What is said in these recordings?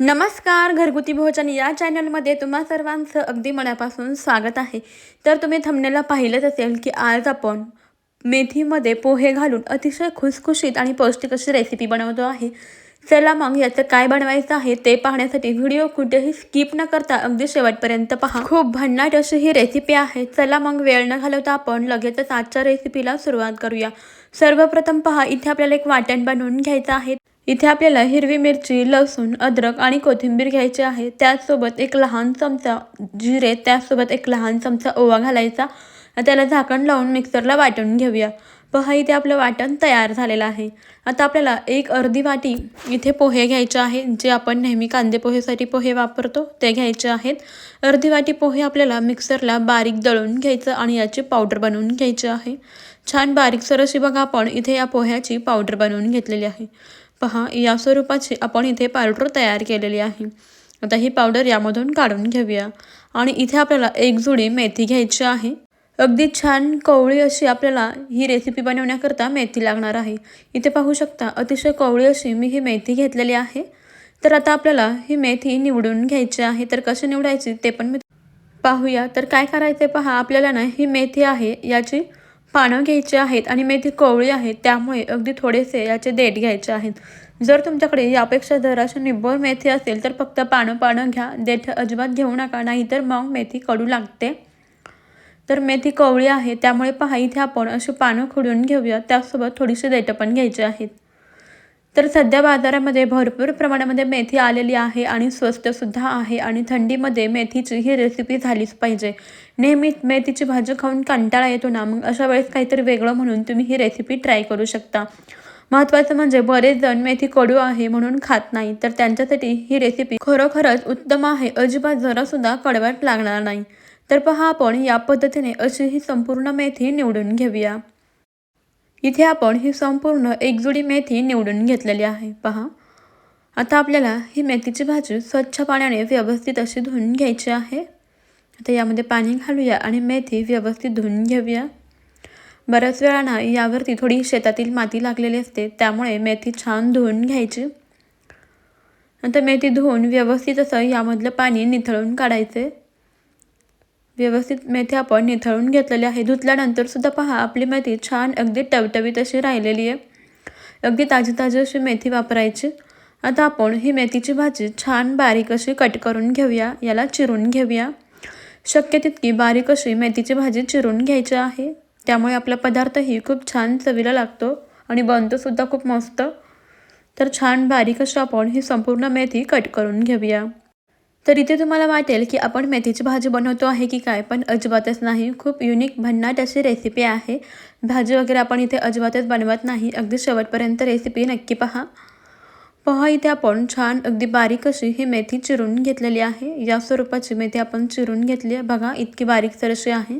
नमस्कार घरगुती भोजन या चॅनलमध्ये तुम्हा सर्वांचं अगदी मनापासून स्वागत आहे. तर तुम्ही थंबनेला पाहिलंच असेल की आज आपण मेथीमध्ये पोहे घालून अतिशय खुसखुशीत आणि पौष्टिक अशी रेसिपी बनवतो आहे. चला मग याचं काय बनवायचं आहे ते पाहण्यासाठी व्हिडिओ कुठेही स्किप न करता अगदी शेवटपर्यंत पहा. खूप भन्नाट अशी ही रेसिपी आहे. चला मग वेळ न घालवता आपण लगेचच आजच्या रेसिपीला सुरुवात करूया. सर्वप्रथम पहा इथे आपल्याला एक वाटण बनवून घ्यायचं आहे. इथे आपल्याला हिरवी मिरची लसूण अद्रक आणि कोथिंबीर घ्यायची आहे. त्याचसोबत एक लहान चमचा जिरे त्याचसोबत एक लहान चमचा ओवा घालायचा. त्याला झाकण लावून मिक्सरला वाटून घेऊया. पहा इथे आपलं वाटण तयार झालेलं आहे. आता आपल्याला एक अर्धी वाटी इथे पोहे घ्यायचे आहेत जे आपण नेहमी कांदे पोहेसाठी पोहे वापरतो ते घ्यायचे आहेत. अर्धी वाटी पोहे आपल्याला मिक्सरला बारीक दळून घ्यायचं आणि याची पावडर बनवून घ्यायची आहे. छान बारीक सरशी बघा आपण इथे या पोह्याची पावडर बनवून घेतलेली आहे. पहा या स्वरूपाची आपण इथे पावडर तयार केलेली आहे. आता ही पावडर यामधून काढून घेऊया. आणि इथे आपल्याला एक जुडी मेथी घ्यायची आहे. अगदी छान कवळी अशी आपल्याला ही रेसिपी बनवण्याकरता मेथी लागणार आहे. इथे पाहू शकता अतिशय कवळी अशी मी ही मेथी घेतलेली आहे. तर आता आपल्याला ही मेथी निवडून घ्यायची आहे. तर कशी निवडायची ते पण मी पाहूया. तर काय करायचं पहा आपल्याला ना ही मेथी आहे याची पानं घ्यायची आहेत आणि मेथी कोवळी आहे त्यामुळे अगदी थोडेसे याचे देठ घ्यायचे आहेत. जर तुमच्याकडे यापेक्षा जराशी निब्बळ मेथी असेल तर फक्त पानं पानं घ्या. देठ अजिबात घेऊ नका नाहीतर मग मेथी कडू लागते. तर मेथी कवळी आहे त्यामुळे पहा इथे आपण अशी पानं खुडून घेऊया. त्यासोबत थोडीशी देठं पण घ्यायची आहेत. तर सध्या बाजारामध्ये भरपूर प्रमाणामध्ये मेथी आलेली आहे आणि स्वस्तसुद्धा आहे आणि थंडीमध्ये मेथीची ही रेसिपी झालीच पाहिजे. नेहमी मेथीची भाजी खाऊन कंटाळा येतो ना मग अशा वेळेस काहीतरी वेगळं म्हणून तुम्ही ही रेसिपी ट्राय करू शकता. महत्त्वाचं म्हणजे बरेच जण मेथी कडू आहे म्हणून खात नाही तर त्यांच्यासाठी ही रेसिपी खरोखरच उत्तम आहे. अजिबात जरासुद्धा कडवट लागणार नाही. तर पहा आपण या पद्धतीने अशी ही संपूर्ण मेथी निवडून घेऊया. इथे आपण ही संपूर्ण एकजुडी मेथी निवडून घेतलेली आहे. पहा. आता आपल्याला ही मेथीची भाजी स्वच्छ पाण्याने व्यवस्थित अशी धुवून घ्यायची आहे. आता यामध्ये पाणी घालूया आणि मेथी व्यवस्थित धुवून घेऊया. बऱ्याच वेळानं यावरती थोडी शेतातील माती लागलेली असते त्यामुळे मेथी छान धुवून घ्यायची. नंतर मेथी धुवून व्यवस्थित असं यामधलं पाणी निथळून काढायचे व्यवस्थित मेथी आपण निथळून घेतलेली आहे धुतल्यानंतर सुद्धा पहा आपली मेथी छान अगदी टवटवीत अशी राहिलेली आहे. अगदी ताजी ताजी अशी मेथी वापरायची. आता आपण ही मेथीची भाजी छान बारीक अशी कट करून घेऊया याला चिरून घेऊया. शक्य तितकी बारीक अशी मेथीची भाजी चिरून घ्यायची आहे. त्यामुळे आपला पदार्थही खूप छान चवीला लागतो आणि बनतोसुद्धा खूप मस्त. तर छान बारीक अशी आपण ही संपूर्ण मेथी कट करून घेऊया. तर इथे तुम्हाला वाटेल की आपण मेथीची भाजी बनवतो आहे की काय पण अजिबातच नाही. खूप युनिक भन्नाट अशी रेसिपी आहे. भाजी वगैरे आपण इथे अजिबातच बनवत नाही. अगदी शेवटपर्यंत रेसिपी नक्की पहा. पहा इथे आपण छान अगदी बारीक अशी ही मेथी चिरून घेतलेली आहे. या स्वरूपाची मेथी आपण चिरून घेतली आहे. बघा इतकी बारीक सरशी आहे.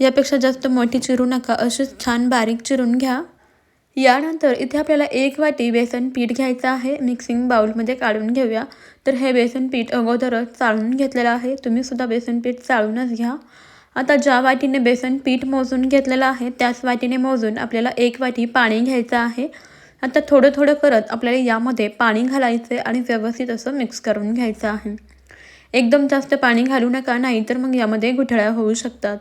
यापेक्षा जास्त मोठी चिरू नका. अशीच छान बारीक चिरून घ्या. यानंतर इथे आपल्याला एक वाटी बेसन पीठ घ्यायचं आहे. मिक्सिंग बाउलमध्ये काढून घेऊया. तर हे बेसन पीठ अगोदरच चाळून घेतलेलं आहे. तुम्हीसुद्धा बेसन पीठ चाळूनच घ्या. आता ज्या वाटीने बेसन पीठ मोजून घेतलेलं आहे त्याच वाटीने मोजून आपल्याला एक वाटी पाणी घ्यायचं आहे. आता थोडं थोडं करत आपल्याला यामध्ये पाणी घालायचं आणि व्यवस्थित असं मिक्स करून घ्यायचं आहे. एकदम जास्त पाणी घालू नका नाही तर मग यामध्ये घुटळ्या होऊ शकतात.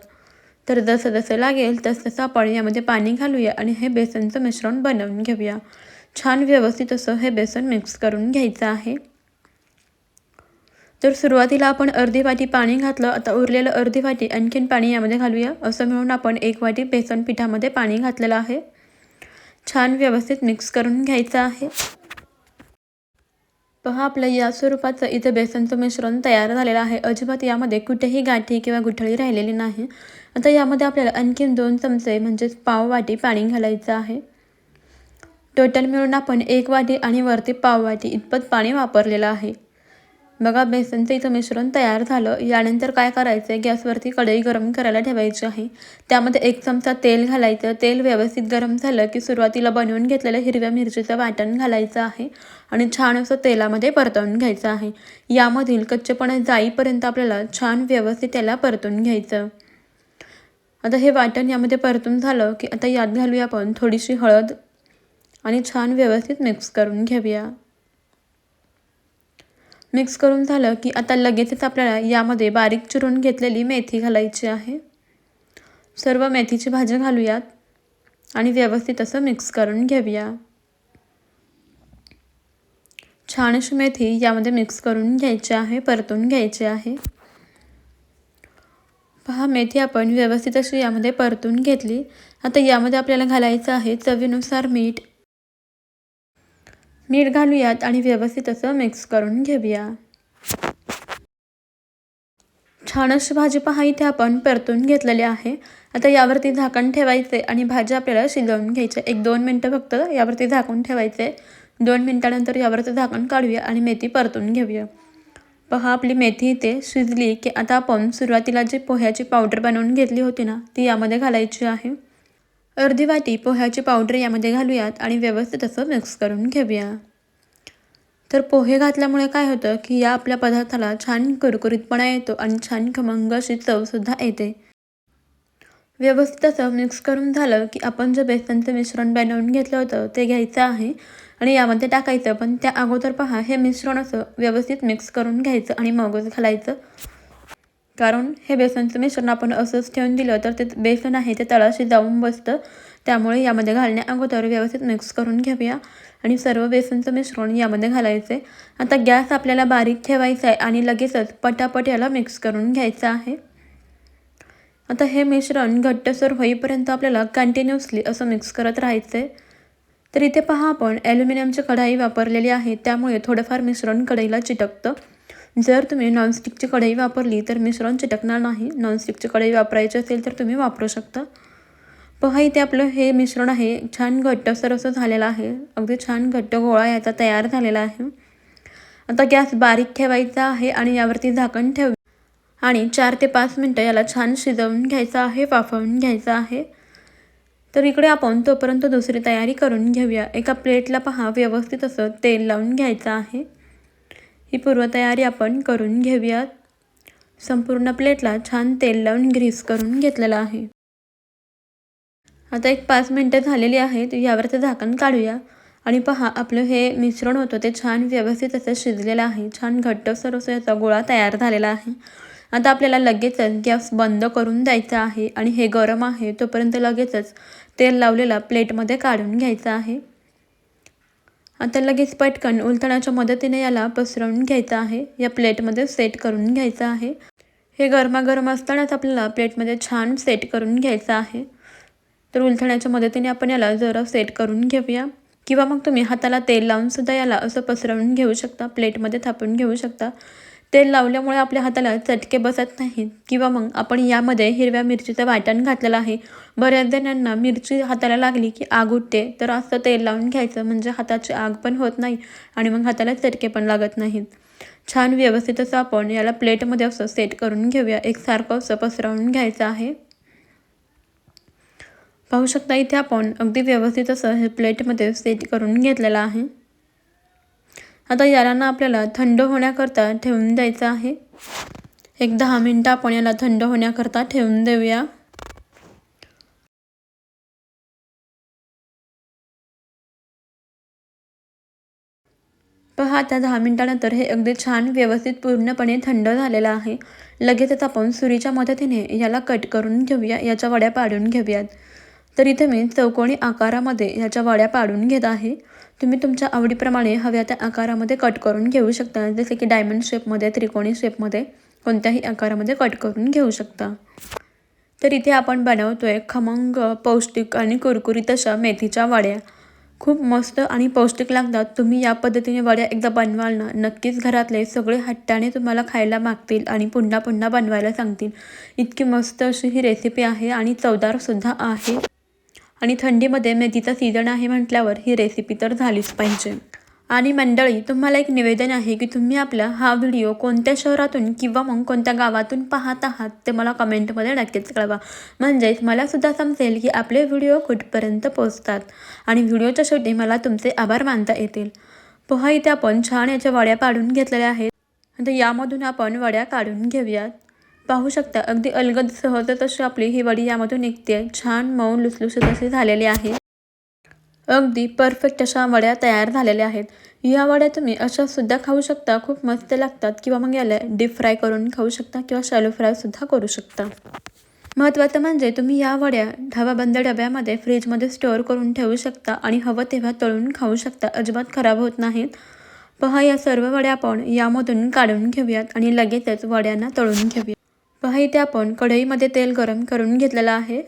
तर जसं जसं लागेल तसं तसं आपण यामध्ये पाणी घालूया आणि हे बेसनचं मिश्रण बनवून घेऊया. छान व्यवस्थित असं हे बेसन मिक्स करून घ्यायचं आहे. तर सुरुवातीला आपण अर्धी वाटी पाणी घातलं आता उरलेलं अर्धी वाटी आणखीन पाणी यामध्ये घालूया. असं मिळून आपण एक वाटी बेसन पिठामध्ये पाणी घातलेलं आहे. छान व्यवस्थित मिक्स करून घ्यायचं आहे. पहा आपलं या स्वरूपाचं इथं बेसनचं मिश्रण तयार झालेलं आहे. अजिबात यामध्ये कुठेही गाठी किंवा गुठळी राहिलेली नाही. आता यामध्ये आपल्याला आणखीन दोन चमचे म्हणजेच पाव वाटी पाणी घालायचं आहे. टोटल मिळून आपण एक वाटी आणि वरती पाव वाटी इतपत पाणी वापरलेलं आहे. बघा बेसनचं इथं मिश्रण तयार झालं. यानंतर काय करायचं आहे गॅसवरती कढई गरम करायला ठेवायची आहे. त्यामध्ये एक चमचा तेल घालायचं. तेल व्यवस्थित गरम झालं की सुरुवातीला बनवून घेतलेलं हिरव्या मिरचीचं वाटण घालायचं आहे आणि छान असं तेलामध्ये परतवून घ्यायचं आहे. यामधील कच्चेपणा जाईपर्यंत आपल्याला छान व्यवस्थित त्याला परतून घ्यायचं. आता हे वाटण यामध्ये परतून झालं की आता यात घालूया आपण थोडीशी हळद आणि छान व्यवस्थित मिक्स करून घेऊया. मिक्स करून झालं की आता लगेचच आपल्याला यामध्ये बारीक चिरून घेतलेली मेथी घालायची आहे. सर्व मेथीची भाजी घालूयात आणि व्यवस्थित असं मिक्स करून घेऊया. छान अशी मेथी यामध्ये मिक्स करून घ्यायची आहे परतून घ्यायची आहे. पहा मेथी आपण व्यवस्थित अशी यामध्ये परतून घेतली. आता यामध्ये आपल्याला घालायचं आहे चवीनुसार मीठ. मीठ घालूयात आणि व्यवस्थित असं मिक्स करून घेऊया. छान अशी भाजी पहा इथे आपण परतून घेतलेली आहे. आता यावरती झाकण ठेवायचे आणि भाजी आपल्याला शिजवून घ्यायची एक दोन मिनटं फक्त यावरती झाकून ठेवायचे. दोन मिनटानंतर यावरती झाकण काढूया आणि मेथी परतून घेऊया. पहा आपली मेथी इथे शिजली की आता आपण सुरुवातीला जी पोह्याची पावडर बनवून घेतली होती ना ती यामध्ये घालायची आहे. अर्धी वाटी पोह्याची पावडर यामध्ये घालूयात आणि व्यवस्थित असं मिक्स करून घेऊया. तर पोहे घातल्यामुळे काय होतं की या आपल्या पदार्थाला छान कुरकुरीतपणा येतो आणि छान खमंग अशी चवसुद्धा येते. व्यवस्थित असं मिक्स करून झालं की आपण जे बेसनचं मिश्रण बनवून घेतलं होतं ते घ्यायचं आहे आणि यामध्ये टाकायचं. पण त्या अगोदर पहा हे मिश्रण असं व्यवस्थित मिक्स करून घ्यायचं आणि मगच घालायचं. कारण हे बेसनचं मिश्रण आपण असंच ठेवून दिलं तर ते बेसन आहे ते तळाशी जाऊन बसतं. त्यामुळे यामध्ये घालण्या अगोदर व्यवस्थित मिक्स करून घेऊया. आणि सर्व बेसनचं मिश्रण यामध्ये घालायचे. आता गॅस आपल्याला बारीक ठेवायचा आहे आणि लगेचच पटापट याला मिक्स करून घ्यायचं आहे. आता हे मिश्रण घट्टसर होईपर्यंत आपल्याला कंटिन्युअसली असं मिक्स करत राहायचं आहे तर इथे पहा आपण ॲल्युमिनियमची कढाई वापरलेली आहे. त्यामुळे थोडंफार मिश्रण कढईला चिटकतं. जर तुम्ही नॉनस्टिकची कढई वापरली तर मिश्रण चिटकणार नाही. नॉनस्टिकची कढई वापरायची असेल तर तुम्ही वापरू शकता. पहा इथे आपलं हे मिश्रण आहे. छान घट्टसर असं झालेलं आहे. अगदी छान घट्ट गोळा याचा तयार झालेला आहे. आता गॅस बारीक ठेवायचा आहे आणि यावरती झाकण ठेव आणि चार ते पाच मिनटं याला छान शिजवून घ्यायचं आहे वाफवून घ्यायचं आहे. तर इकडे आपण तोपर्यंत दुसरी तयारी करून घेऊया. एका प्लेटला पहा व्यवस्थित असं तेल लावून घ्यायचं आहे. ही पूर्वतयारी आपण करून घेऊयात. संपूर्ण प्लेटला छान तेल लावून ग्रीस करून घेतलेलं आहे. आता एक पाच मिनटं झालेली आहेत यावरचं झाकण काढूया. आणि पहा आपलं हे मिश्रण होतं ते छान व्यवस्थित असं शिजलेलं आहे. छान घट्टसर असं याचा गोळा तयार झालेला आहे. आता आपल्याला लगेचच गॅस बंद करून द्यायचा आहे. आणि हे गरम आहे तोपर्यंत लगेचच तेल लावलेला प्लेटमध्ये काढून घ्यायचं आहे. आता लगेच पटकन उलटण्याच्या मदतीने याला पसरवून घ्यायचं आहे. या प्लेटमध्ये सेट करून घ्यायचं आहे. हे गरमागरम असतानाच आपल्याला प्लेटमध्ये छान सेट करून घ्यायचं आहे. तर उलथण्याच्या मदतीने आपण याला जरा सेट करून घेऊया. किंवा मग तुम्ही हाताला तेल लावूनसुद्धा याला असं पसरवून घेऊ शकता. प्लेटमध्ये थापून घेऊ शकता. तेल लावल्यामुळे आपल्या हाताला चटके बसत नाहीत. किंवा मग आपण यामध्ये हिरव्या मिरचीचं वाटण घातलेलं आहे. बऱ्याच जणांना मिरची हाताला लागली की आग उठते तर असं तेल लावून घ्यायचं म्हणजे हाताची आग पण होत नाही आणि मग हाताला चटके पण लागत नाहीत. छान व्यवस्थित असं आपण याला प्लेटमध्ये असं सेट करून घेऊया. एकसारखं असं पसरवून घ्यायचं आहे. पाहू शकता इथे आपण अगदी व्यवस्थित असं हे प्लेटमध्ये सेट करून घेतलेलं आहे. आता याला आपल्याला थंड होण्याकरता ठेवून द्यायचं आहे. एक दहा मिनटं आपण याला थंड होण्याकरता ठेवून देऊया. पहा आता दहा मिनटानंतर हे अगदी छान व्यवस्थित पूर्णपणे थंड झालेलं आहे. लगेचच आपण सुरीच्या मदतीने याला कट करून घेऊया याच्या वड्या पाडून घेऊयात. तर इथे मी चौकोनी आकारामध्ये याच्या वड्या पाडून घेत आहे. तुम्ही तुमच्या आवडीप्रमाणे हव्या त्या आकारामध्ये कट करून घेऊ शकता. जसे की डायमंड शेपमध्ये त्रिकोणी शेपमध्ये कोणत्याही आकारामध्ये कट करून घेऊ शकता. तर इथे आपण बनवतो आहे खमंग पौष्टिक आणि कुरकुरीत अशा मेथीच्या वड्या. खूप मस्त आणि पौष्टिक लागतात. तुम्ही या पद्धतीने वड्या एकदा बनवाल ना नक्कीच घरातले सगळे हट्टाने तुम्हाला खायला मागतील आणि पुन्हा पुन्हा बनवायला सांगतील. इतकी मस्त अशी ही रेसिपी आहे आणि चवदारसुद्धा आहे. आणि थंडीमध्ये मेथीचा सीझन आहे म्हटल्यावर ही रेसिपी तर झालीच पाहिजे. आणि मंडळी तुम्हाला एक निवेदन आहे की तुम्ही आपला हा व्हिडिओ कोणत्या शहरातून किंवा मग कोणत्या गावातून पाहत आहात ते मला कमेंटमध्ये नक्कीच कळवा. म्हणजेच मलासुद्धा समजेल की आपले व्हिडिओ कुठपर्यंत पोचतात आणि व्हिडिओच्या शेवटी मला तुमचे आभार मानता येतील. पोहा इथे आपण छान याच्या वड्या पाडून घेतलेल्या आहेत. आता यामधून आपण वड्या काढून घेऊयात. पाहू शकता अगदी अलगद सहजच अशी आपली ही वडी यामधून निघते. छान मऊ लुसलुसत अशी झालेली आहे. अगदी परफेक्ट अशा वड्या तयार झालेल्या आहेत. या वड्या तुम्ही अशा सुद्धा खाऊ शकता. खूप मस्त लागतात. किंवा मग याला डीप फ्राय करून खाऊ शकता किंवा शॅलो फ्रायसुद्धा करू शकता. महत्त्वाचं म्हणजे तुम्ही या वड्या डबाबंद डब्यामध्ये फ्रीजमध्ये स्टोअर करून ठेवू शकता आणि हवं तेव्हा तळून खाऊ शकता. अजिबात खराब होत नाहीत. पहा या सर्व वड्या आपण यामधून काढून घेऊयात आणि लगेचच वड्यांना तळून घेऊया पहा इथे आपण कढईमध्ये तेल गरम करून घेतलेलं आहे.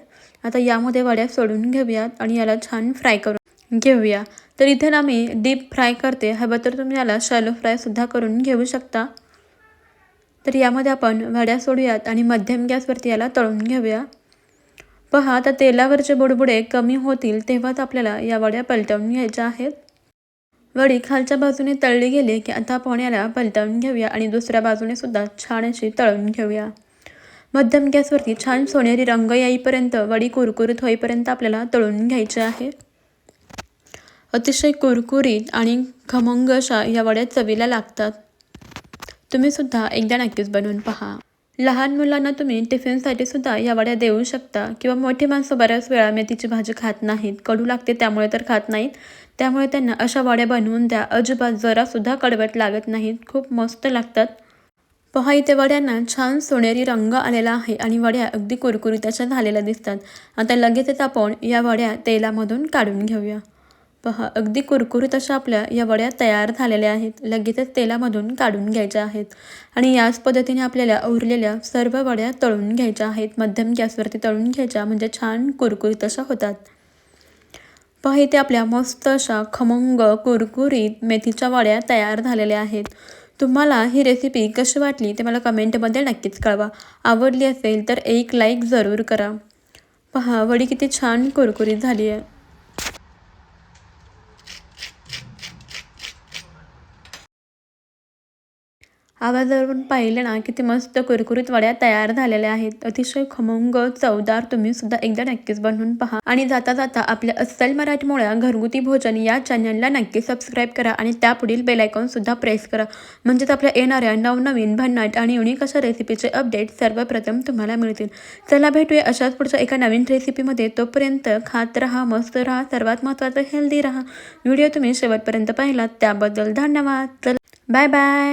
आता यामध्ये वड्या सोडून घेऊयात आणि याला छान फ्राय करून घेऊया. तर इथे ना मी डीप फ्राय करते. हवं तर तुम्ही याला शॅलो फ्रायसुद्धा करून घेऊ शकता. तर यामध्ये आपण वड्या सोडूयात आणि मध्यम गॅसवरती याला तळून घेऊया. पहा आता तेलावरचे बुडबुडे कमी होतील तेव्हाच आपल्याला या वड्या पलटवून घ्यायच्या आहेत. वडी खालच्या बाजूने तळली गेली की आता आपण याला पलटवून घेऊया आणि दुसऱ्या बाजूने सुद्धा छान अशी तळून घेऊया. मध्यम गॅसवरती छान सोनेरी रंग येईपर्यंत वडी कुरकुरीत होईपर्यंत आपल्याला तळून घ्यायचे आहे. अतिशय कुरकुरीत आणि खमंग अशा या वड्या चवीला लागतात. तुम्ही सुद्धा एकदा नक्कीच बनवून पहा. लहान मुलांना तुम्ही टिफिनसाठी सुद्धा या वड्या देऊ शकता किंवा मोठी माणसं बऱ्याच वेळा मेथीची भाजी खात नाहीत कडू लागते त्यामुळे तर खात नाहीत. त्यामुळे त्यांना अशा वड्या बनवून द्या. अजिबात जरासुद्धा कडवट लागत नाहीत. खूप मस्त लागतात. पहा इथे वड्यांना छान सोनेरी रंग आलेला आहे आणि वड्या अगदी कुरकुरीत अशा झालेल्या दिसतात. आता लगेचच आपण या वड्या तेलामधून काढून घेऊया. पहा अगदी कुरकुरीत अशा आपल्या या वड्या तयार झालेल्या आहेत. लगेचच तेलामधून काढून घ्यायच्या आहेत आणि याच पद्धतीने आपल्याला उरलेल्या सर्व वड्या तळून घ्यायच्या आहेत. मध्यम गॅसवरती तळून घ्यायच्या म्हणजे छान कुरकुरीत अशा होतात. पहा इथे आपल्या मस्त अशा खमंग कुरकुरीत मेथीच्या वड्या तयार झालेल्या आहेत. तुम्हाला ही रेसिपी कशी वाटली ते मला कमेंटमध्ये नक्कीच कळवा. आवडली असेल तर एक लाईक जरूर करा. पहा वडी किती छान कुरकुरीत झाली आहे. आवाजावरून पाहिलं ना किती मस्त कुरकुरीत वड्या तयार झालेल्या आहेत. अतिशय खमंग चवदार तुम्ही सुद्धा एकदा नक्कीच बनवून पहा. आणि जाता जाता आपल्या अस्सल मराठमोळ्या घरगुती भोजन या चॅनलला नक्की सबस्क्राईब करा आणि त्यापुढील बेलायकॉन सुद्धा प्रेस करा. म्हणजेच आपल्या येणाऱ्या नवनवीन भन्नाट आणि युनिक अशा रेसिपीचे अपडेट सर्वप्रथम तुम्हाला मिळतील. चला भेटूया अशाच पुढच्या एका नवीन रेसिपीमध्ये तोपर्यंत खात राहा मस्त राहा सर्वात महत्त्वाचं हेल्दी राहा. व्हिडिओ तुम्ही शेवटपर्यंत पाहिलात त्याबद्दल धन्यवाद. चल. Bye bye